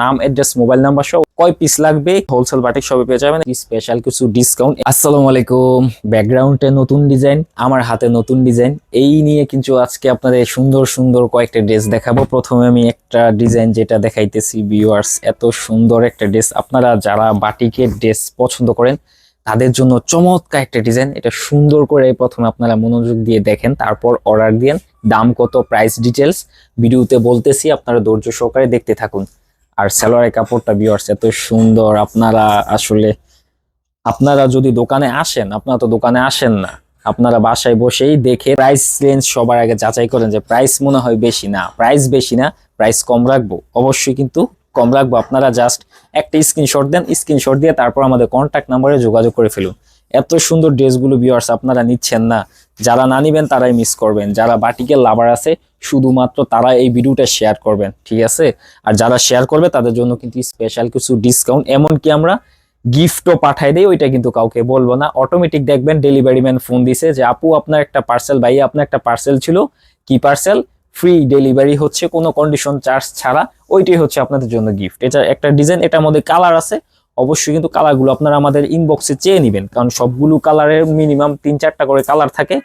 নাম address mobile number সহ কয় পিস লাগবে? হোলসেল বাটিক সবে পেয়ে যাবেন। স্পেশাল কিছু ডিসকাউন্ট আসসালামু আলাইকুম। ব্যাকগ্রাউন্ডে নতুন ডিজাইন আমার হাতে নতুন ডিজাইন এই নিয়ে কিন্তু আজকে আপনাদের সুন্দর সুন্দর কয়েকটা ড্রেস দেখাবো। প্রথমে আমি একটা ডিজাইন যেটা দেখাইতেছি ভিউয়ার্স এত সুন্দর একটা ড্রেস আপনারা যারা বাটিকের ড্রেস পছন্দ করেন, তাদের জন্য চমৎকার একটা ডিজাইন এটা সুন্দর করে প্রথমে আপনারা মনোযোগ দিয়ে দেখেন, তারপর অর্ডার দিয়েন দাম কত প্রাইস ডিটেলস ভিডিওতে বলতেছি, আপনারা ধৈর্য সহকারে দেখতে থাকুন। আর সালোয়ারের কাপড়টা বিয়ার্স এত সুন্দর, আপনারা আসলে, আপনারা যদি দোকানে আসেন, আপনারা তো দোকানে আসেন না। আপনারা বাসায় বসেই দেখে প্রাইস রেঞ্জ সবার আগে যাচাই করেন যে প্রাইস মনে হয় বেশি না। প্রাইস বেশি না প্রাইস কম রাখব। অবশ্যই কিন্তু কম রাখব। আপনারা জাস্ট একটা স্ক্রিনশট দেন স্ক্রিনশট দিয়ে তারপর আমাদের কন্ট্যাক্ট নাম্বারে যোগাযোগ করে ফেলুন। এত সুন্দর ড্রেসগুলো বিয়ার্স আপনারা নিচ্ছেন না। যারা না নিবেন, তারাই মিস করবেন। যারা বাটিকের লাভার আছে, শুধুমাত্র তারা এই ভিডিওটা শেয়ার করবেন, ঠিক আছে? আর যারা শেয়ার করবে, তাদের জন্য কিন্তু স্পেশাল কিছু ডিসকাউন্ট এমনকি আমরা গিফটও পাঠাই দিই, ওইটা কিন্তু কাউকে বলব না। অটোমেটিক দেখবেন ডেলিভারি ম্যান ফোন দিছে যে, আপু, আপনার একটা পার্সেল ভাই, আপনার একটা পার্সেল ছিল। কি পার্সেল ফ্রি ডেলিভারি হচ্ছে, কোনো কন্ডিশন চার্জ ছাড়া, ওইটাই হচ্ছে আপনাদের জন্য গিফট এটা একটা ডিজাইন এটার মধ্যে কালার আছে। অবশ্যই কিন্তু কালারগুলো আপনারা আমাদের ইনবক্সে চেয়ে নেবেন। কারণ সবগুলো কালারের মিনিমাম তিন চারটা করে কালার থাকে।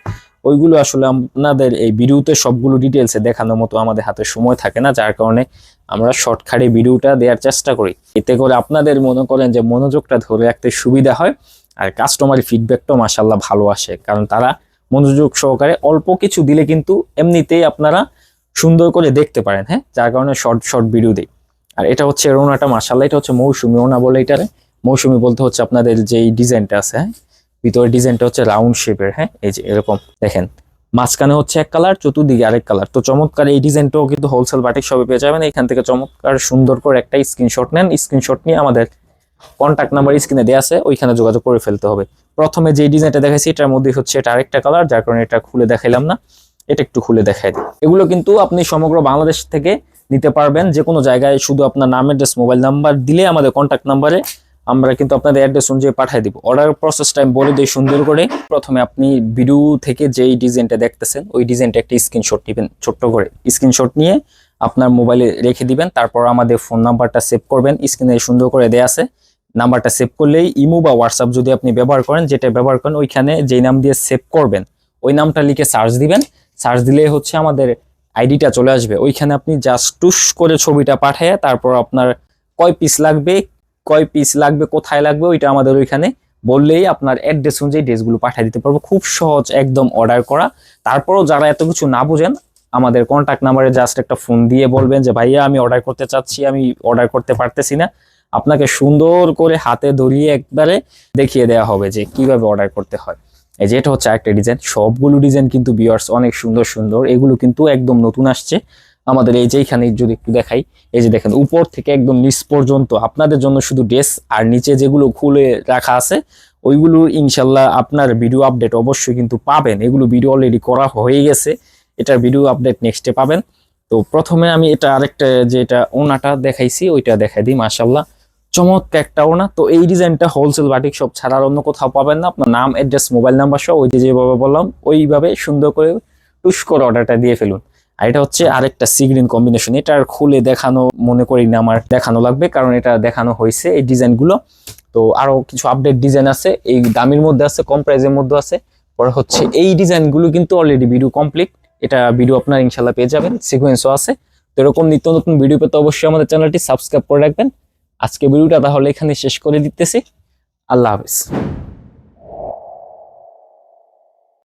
ওইগুলো আসলে আপনাদের এই ভিডিওতে সবগুলো ডিটেলসে দেখানোর মতো আমাদের হাতে সময় থাকে না, যার কারণে আমরা শর্টকাটে ভিডিওটা দেওয়ার চেষ্টা করি। এতে করে আপনাদের মনে করেন যে মনোযোগটা ধরে রাখতে সুবিধা হয় আর কাস্টমার ফিডব্যাকটাও মাসাল্লাহ ভালো আসে। কারণ তারা মনোযোগ সহকারে অল্প কিছু দিলে কিন্তু এমনিতেই আপনারা সুন্দর করে দেখতে পারেন হ্যাঁ? যার কারণে শর্ট শর্ট ভিডিও দিই। আর এটা হচ্ছে রোনাটা মাসাল্লাহ এটা হচ্ছে মৌসুমি ওনা বলে এটারে। মৌসুমি বলতে হচ্ছে আপনাদের যেই ডিজাইনটা আছে হ্যাঁ? ভিতরে ডিজাইনটা হচ্ছে রাউন্ড শেপের হ্যাঁ? এই যে এরকম, দেখেন। মাঝখানে হচ্ছে এক কালার, চতুর্দিকে আরেক কালার। তো চমৎকার এই ডিজাইনটাও কিন্তু হোলসেল বাটিক সবে পেয়ে যাবেন। এখান থেকে চমৎকার সুন্দর করে একটা স্ক্রিনশট নেন। স্ক্রিনশট নিয়ে আমাদের কন্ট্যাক্ট নাম্বার স্ক্রিনে দেওয়া আছে, ওইখানে যোগাযোগ করে ফেলতে হবে। প্রথমে যে ডিজাইনটা দেখাইছি, এটার মধ্যে হচ্ছে এটা আরেকটা কালার, যার কারণে এটা খুলে দেখাইলাম না। এটা একটু খুলে দেখাই দিই। এগুলো কিন্তু আপনি সমগ্র বাংলাদেশ থেকে নিতে পারবেন। যে কোনো জায়গায় শুধু আপনার নাম অ্যাড্রেস মোবাইল নাম্বার দিলে আমাদের কন্ট্যাক্ট নাম্বারে আমরা কিন্তু আপনাদের অ্যাড্রেস অনুযায়ী পাঠিয়ে দিব। অর্ডার প্রসেসটা আমি বলে দিই সুন্দর করে। প্রথমে আপনি ভিডিও থেকে যেই ডিজাইনটা দেখতেছেন, ওই ডিজাইনটা একটা স্ক্রিনশট নেবেন, ছোট্ট করে। স্ক্রিনশট নিয়ে আপনার মোবাইলে রেখে দিবেন। তারপর আমাদের ফোন নাম্বারটা সেভ করবেন। স্ক্রিনে সুন্দর করে দেয়া আছে। নাম্বারটা সেভ করলেই ইমো বা হোয়াটসঅ্যাপ যদি আপনি ব্যবহার করেন, যেটা ব্যবহার করেন, ওইখানে যেই নাম দিয়ে সেভ করবেন, ওই নামটা লিখে সার্চ দিবেন। সার্চ দিলেই হচ্ছে আমাদের আইডিটা চলে আসবে। ওইখানে আপনি জাস্ট টুস করে ছবিটা পাঠিয়ে তারপর আপনার কয় পিস লাগবে, কয় পিস লাগবে, কোথায় লাগবে, ওইটা আমাদের ওইখানে বললেই আপনার অ্যাড্রেস অনুযায়ী ড্রেসগুলো পাঠিয়ে দিতে পারব। খুব সহজ একদম অর্ডার করা। তারপরও যারা এত কিছু না বোঝেন, আমাদের কন্ট্যাক্ট নাম্বারে জাস্ট একটা ফোন দিয়ে বলবেন যে, ভাইয়া, আমি অর্ডার করতে চাচ্ছি, আমি অর্ডার করতে পারতেছি না। আপনাকে সুন্দর করে হাতে ধরিয়ে একবারে দেখিয়ে দেওয়া হবে যে কীভাবে অর্ডার করতে হয়। এই যে এটা হচ্ছে একটা ডিজাইন সবগুলো ডিজাইন কিন্তু বিয়ার্স অনেক সুন্দর সুন্দর। এগুলো কিন্তু একদম নতুন আসছে। আমাদের এই যে এখানে যদি একটু দেখাই, এই যে দেখেন, উপর থেকে একদম নিচ পর্যন্ত আপনাদের জন্য শুধু ড্রেস আর নিচে যেগুলো খুলে রাখা আছে, ওইগুলো ইনশাল্লাহ আপনার ভিডিও আপডেট অবশ্যই কিন্তু পাবেন। এগুলো ভিডিও অলরেডি করা হয়ে গেছে। এটার ভিডিও আপডেট নেক্সটে পাবেন। তো প্রথমে আমি এটা আরেকটা যে এটা ওনাটা দেখাইছি, ওইটা দেখাই দিই মাসাল্লাহ চমৎকার একটা ওনা তো এই ডিজাইনটা হোলসেল বাটিক সব ছাড়ার অন্য কোথাও পাবেন না। আপনার নাম অ্যাড্রেস মোবাইল নাম্বার সহ ওই যে যেভাবে বললাম, ওইভাবে সুন্দর করে টুস করে অর্ডারটা দিয়ে ফেলুন। আর এটা হচ্ছে আরেকটা সি গ্রিন কম্বিনেশন এটা আর খুলে দেখানো, মনে করি না আমার দেখানো লাগবে, কারণ এটা দেখানো হয়েছে এই ডিজাইনগুলো তো আরও কিছু আপডেট ডিজাইন আছে, এই দামির মধ্যে আছে, কম প্রাইসের মধ্যে আছে। পরে হচ্ছে এই ডিজাইনগুলো কিন্তু অলরেডি ভিডিও কমপ্লিট এটা ভিডিও আপনার ইনশাল্লাহ পেয়ে যাবেন সিকোয়েন্সও আছে। তো এরকম নিত্য নতুন ভিডিও পেতে অবশ্যই আমাদের চ্যানেলটি সাবস্ক্রাইব করে রাখবেন। আজকে ভিডিওটা তাহলে এখানে শেষ করে দিতেছি। আল্লাহ হাফিজ।